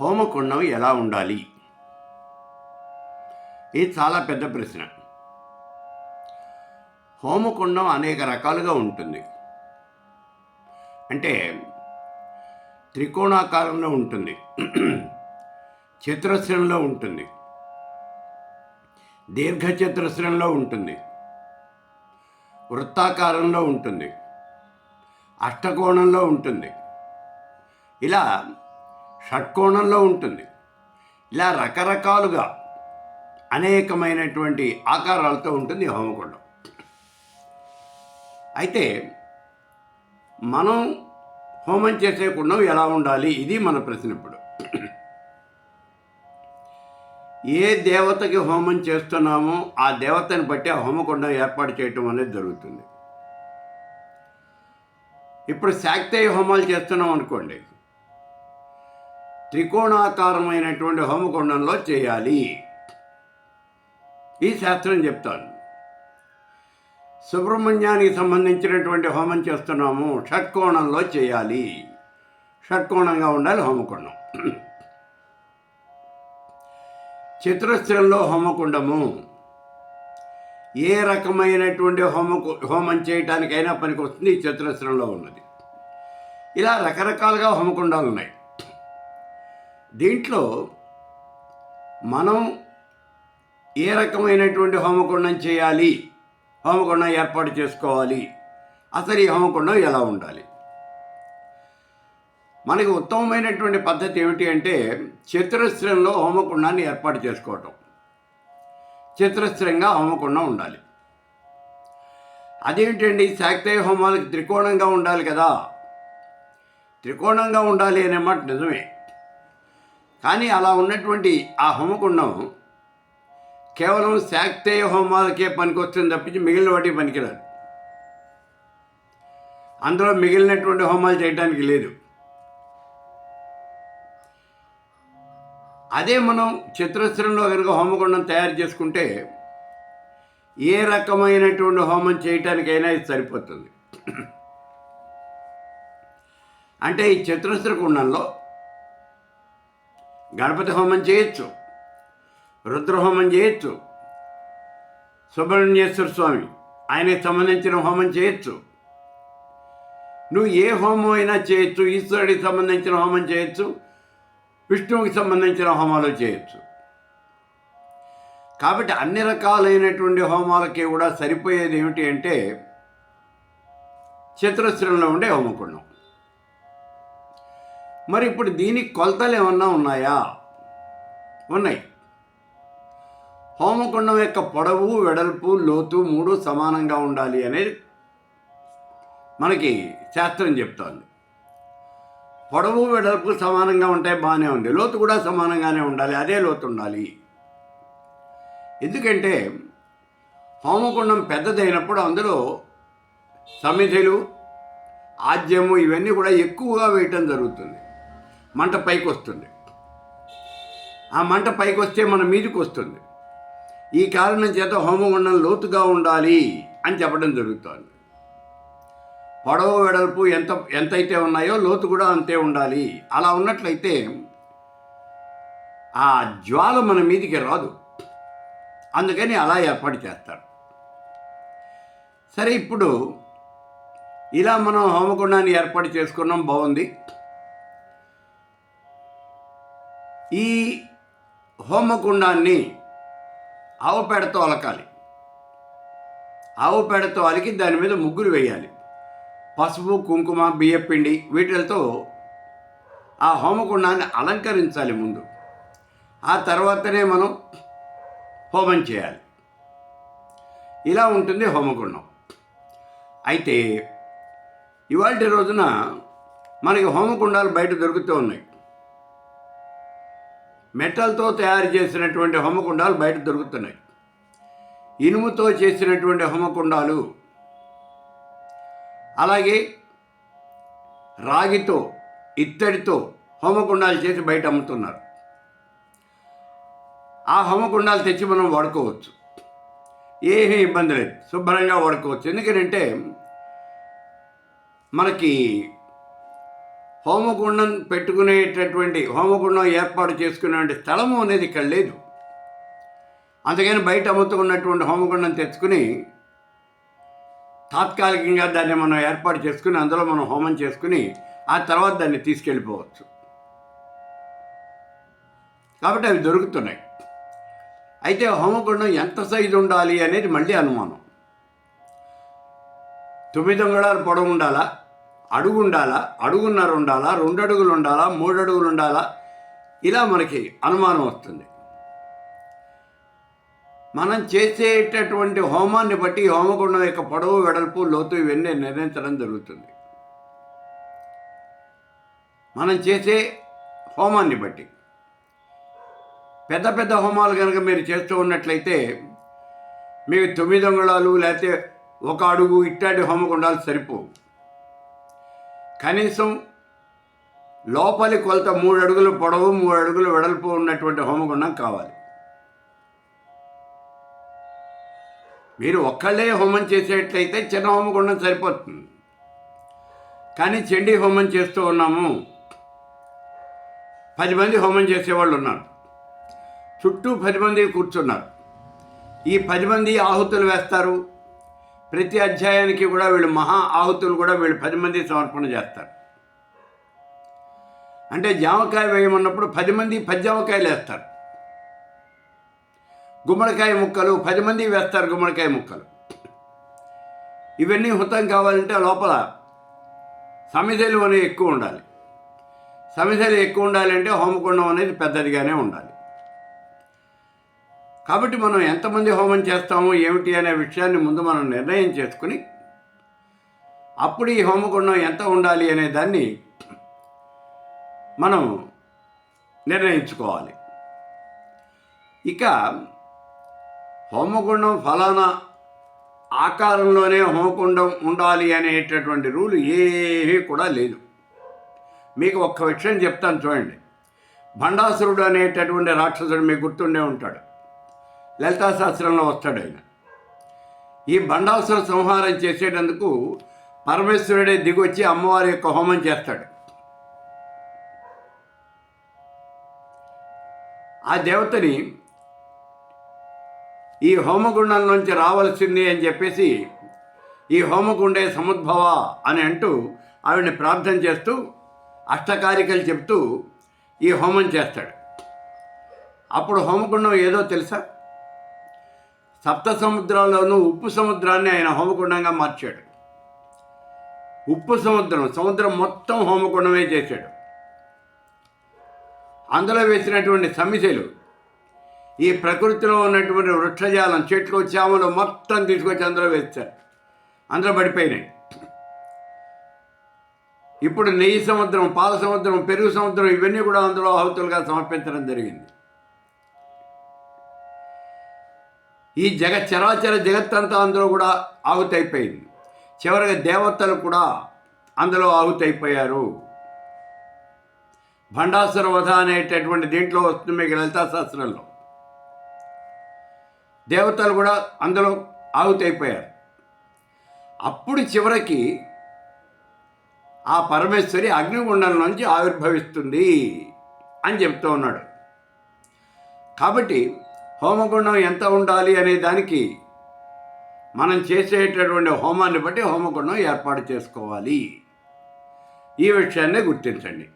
హోమకుండం ఎలా ఉండాలి? ఇది చాలా పెద్ద ప్రశ్న. హోమకుండం అనేక రకాలుగా ఉంటుంది. అంటే త్రికోణాకారంలో ఉంటుంది. చతురస్రంలో ఉంటుంది. దీర్ఘచతురస్రంలో ఉంటుంది. వృత్తాకారంలో ఉంటుంది. అష్టకోణంలో ఉంటుంది. ఇలా షట్కోణంలో ఉంటుంది. ఇలా రకరకాలుగా అనేకమైనటువంటి ఆకారాలతో ఉంటుంది హోమకుండం. అయితే మనం హోమం చేసే కుండం ఎలా ఉండాలి? ఇది మన ప్రశ్న ఇప్పుడు. ఏ దేవతకి హోమం చేస్తున్నామో ఆ దేవతని బట్టి ఆ హోమకుండం ఏర్పాటు చేయటం అనేది జరుగుతుంది. ఇప్పుడు శాక్తేయ హోమాలు చేస్తున్నాం అనుకోండి. త్రికోణాకారమైనటువంటి హోమకుండంలో చేయాలి. ఈ శాస్త్రం చెప్తాను. సుబ్రహ్మణ్యానికి సంబంధించినటువంటి హోమం చేస్తున్నాము. షట్కోణంలో చేయాలి. షట్కోణంగా ఉండాలి హోమకుండం. చతురస్రంలో హోమకుండము. ఏ రకమైనటువంటి హోమ హోమం చేయటానికైనా పనికి వస్తుంది ఈ చతురస్రంలో ఉన్నది. ఇలా రకరకాలుగా హోమకుండాలు ఉన్నాయి దీంట్లో మనం ఏ రకమైనటువంటి హోమకుండం చేయాలి? హోమకుండం ఏర్పాటు చేసుకోవాలి? అసలు ఈ హోమకుండం ఎలా ఉండాలి? మనకి ఉత్తమమైనటువంటి పద్ధతి ఏమిటి అంటే చతురస్రంలో హోమకుండాన్ని ఏర్పాటు చేసుకోవటం. చతురస్రంగా హోమకుండం ఉండాలి. అదేంటండి? శాక్తయ హోమాలకి త్రికోణంగా ఉండాలి కదా. త్రికోణంగా ఉండాలి అనే మాట నిజమే. కానీ అలా ఉన్నటువంటి ఆ హోమకుండం కేవలం శాక్తేయ హోమాలకే పనికొస్తుంది తప్పించి మిగిలిన వాటికి పనికిరాదు. అందులో మిగిలినటువంటి హోమాలు చేయడానికి లేదు. అదే మనం చతురస్రంలో కనుక హోమకుండం తయారు చేసుకుంటే ఏ రకమైనటువంటి హోమం చేయటానికైనా ఇది సరిపోతుంది. అంటే ఈ చతురస్ర కుండంలో గణపతి హోమం చేయొచ్చు రుద్రహోమం చేయొచ్చు సుబ్రహ్మణ్యేశ్వర స్వామి ఆయనకి సంబంధించిన హోమం చేయొచ్చు. నువ్వు ఏ హోమం అయినా చేయొచ్చు ఈశ్వరుడికి సంబంధించిన హోమం చేయొచ్చు విష్ణువుకి సంబంధించిన హోమాలు చేయొచ్చు. కాబట్టి అన్ని రకాలైనటువంటి హోమాలకి కూడా సరిపోయేది ఏమిటి అంటే చిత్రశ్రంలో ఉండే హోమకుండం మరి ఇప్పుడు దీనికి కొలతలు ఏమన్నా ఉన్నాయా? ఉన్నాయి. హోమకుండం యొక్క పొడవు వెడల్పు లోతు మూడు సమానంగా ఉండాలి అనేది మనకి శాస్త్రం చెప్తోంది. పొడవు వెడల్పు సమానంగా ఉంటే బాగానే ఉంది. లోతు కూడా సమానంగానే ఉండాలి. అదే లోతు ఉండాలి. ఎందుకంటే హోమకుండం పెద్దదైనప్పుడు అందులో సమిధులు ఆజ్యము ఇవన్నీ కూడా ఎక్కువగా వేయటం జరుగుతుంది. మంట పైకి వస్తుంది ఆ మంట పైకి వస్తే మన మీదకి వస్తుంది ఈ కారణం చేత హోమగుండం లోతుగా ఉండాలి అని చెప్పడం జరుగుతుంది. పొడవు వెడల్పు ఎంత ఎంతైతే ఉన్నాయో లోతు కూడా అంతే ఉండాలి. అలా ఉన్నట్లయితే ఆ జ్వాల మన మీదికి రాదు. అందుకని అలా ఏర్పాటు చేస్తారు. సరే ఇప్పుడు ఇలా మనం హోమగుండాన్ని ఏర్పాటు చేసుకున్నాం బాగుంది. ఈ హోమకుండాన్ని ఆవు పేడతో అలకాలి. ఆవు పేడతో అలికి దాని మీద ముగ్గురు వేయాలి. పసుపు కుంకుమ బియ్యపిండి వీటితో ఆ హోమకుండాన్ని అలంకరించాలి ముందు. ఆ తర్వాతనే మనం హోమం చేయాలి. ఇలా ఉంటుంది హోమకుండం అయితే ఇవాళ రోజున మనకి హోమకుండాలు బయట దొరుకుతూ ఉన్నాయి. మెటల్తో తయారు చేసినటువంటి హోమకుండాలు బయట దొరుకుతున్నాయి. ఇనుముతో చేసినటువంటి హోమకుండాలు అలాగే రాగితో ఇత్తడితో హోమకుండాలు చేసి బయట అమ్ముతున్నారు. ఆ హోమకుండాలు తెచ్చి మనం వాడుకోవచ్చు. ఏమీ ఇబ్బంది లేదు. శుభ్రంగా వాడుకోవచ్చు. ఎందుకంటే మనకి హోమగుండం పెట్టుకునేటటువంటి హోమగుండం ఏర్పాటు చేసుకునేటువంటి స్థలము అనేది ఇక్కడ లేదు. అందుకని బయట అమ్ముతున్నటువంటి హోమగుండం తెచ్చుకుని తాత్కాలికంగా దాన్ని మనం ఏర్పాటు చేసుకుని అందులో మనం హోమం చేసుకుని ఆ తర్వాత దాన్ని తీసుకెళ్ళిపోవచ్చు. కాబట్టి అవి దొరుకుతున్నాయి. అయితే హోమగుండం ఎంత సైజు ఉండాలి అనేది మళ్ళీ అనుమానం. తొమ్మిది అంగుళాలు పొడవు ఉండాలా? అడుగు ఉండాలా అడుగున్నర ఉండాలా రెండు అడుగులు ఉండాలా మూడు అడుగులు ఉండాలా ఇలా మనకి అనుమానం వస్తుంది. మనం చేసేటటువంటి హోమాన్ని బట్టి హోమగుండం యొక్క పొడవు వెడల్పు లోతు ఇవన్నీ నిర్ణయించడం జరుగుతుంది. మనం చేసే హోమాన్ని బట్టి. పెద్ద పెద్ద హోమాలు కనుక మీరు చేస్తూ ఉన్నట్లయితే మీకు తొమ్మిది అంగుళాలు లేకపోతే ఒక అడుగు ఇట్లాంటి హోమగుండాలు సరిపోవు. కనీసం లోపలి కొలత మూడు అడుగులు పొడవు మూడు అడుగులు వెడల్పు ఉన్నటువంటి హోమగుండం కావాలి. మీరు ఒక్కళ్ళే హోమం చేసేట్లయితే చిన్న హోమగుండం సరిపోతుంది. కానీ చండీ హోమం చేస్తూ ఉన్నాము. పది మంది హోమం చేసేవాళ్ళు ఉన్నారు. చుట్టూ పది మంది కూర్చున్నారు. ఈ పది మంది ఆహుతులు వేస్తారు. ప్రతి అధ్యాయానికి కూడా వీళ్ళు మహా ఆహుతులు కూడా వీళ్ళు పది మంది సమర్పణ చేస్తారు. అంటే జామకాయ వేయమన్నప్పుడు పది మంది పది జామకాయలు వేస్తారు. గుమ్మడికాయ ముక్కలు పది మంది వేస్తారు గుమ్మడికాయ ముక్కలు. ఇవన్నీ హుతం కావాలంటే లోపల సమిధలు అనేవి ఎక్కువ ఉండాలి. సమిధలు ఎక్కువ ఉండాలంటే హోమకుండం అనేది పెద్దదిగానే ఉండాలి. కాబట్టి మనం ఎంతమంది హోమం చేస్తాము ఏమిటి అనే విషయాన్ని ముందు మనం నిర్ణయం చేసుకుని అప్పుడు ఈ హోమగుండం ఎంత ఉండాలి అనే దాన్ని మనం నిర్ణయించుకోవాలి. ఇక హోమగుండం ఫలానా ఆకారంలోనే హోమకుండం ఉండాలి అనేటటువంటి రూలు ఏమీ కూడా లేదు. మీకు ఒక్క విషయం చెప్తాను చూడండి. భండాసురుడు అనేటటువంటి రాక్షసుడు మీకు గుర్తుండే ఉంటాడు. లలితాశాస్త్రంలో వస్తాడు ఆయన. ఈ బండాసుర సంహారం చేసేటందుకు పరమేశ్వరుడే దిగొచ్చి అమ్మవారి యొక్క హోమం చేస్తాడు. ఆ దేవతని ఈ హోమగుండం నుంచి రావాల్సింది అని చెప్పేసి ఈ హోమగుండే సముద్భవ అని అంటూ ఆవిడని ప్రార్థన చేస్తూ అష్టకారికలు చెప్తూ ఈ హోమం చేస్తాడు. అప్పుడు హోమగుండం ఏదో తెలుసా? సప్త సముద్రాల్లోనూ ఉప్పు సముద్రాన్ని ఆయన హోమకుండంగా మార్చాడు. ఉప్పు సముద్రం సముద్రం మొత్తం హోమకుండమే చేశాడు. అందులో వేసినటువంటి సమిసెలు ఈ ప్రకృతిలో ఉన్నటువంటి వృక్షజాలం చెట్లు చేమలు మొత్తం తీసుకొచ్చి అందులో వేస్తారు అందులో పడిపోయినాయి. ఇప్పుడు నెయ్యి సముద్రం పాల సముద్రం పెరుగు సముద్రం ఇవన్నీ కూడా అందులో ఆహుతులుగా సమర్పించడం జరిగింది. ఈ జగ చరాచర జగత్తంతా అందులో కూడా ఆహుతైపోయింది. చివరిగా దేవతలు కూడా అందులో ఆహుతైపోయారు. భండాసుర వధ అనేటటువంటి దీంట్లో వస్తుంది మీకు లలితా శాస్త్రంలో దేవతలు కూడా అందులో ఆహుతైపోయారు. అప్పుడు చివరికి ఆ పరమేశ్వరి అగ్నిగుండం నుంచి ఆవిర్భవిస్తుంది అని చెప్తూ ఉన్నాడు. కాబట్టి హోమగుండం ఎంత ఉండాలి అనే దానికి మనం చేసేటటువంటి హోమాన్ని బట్టి హోమగుండం ఏర్పాటు చేసుకోవాలి. ఈ విషయాన్నే గుర్తించండి.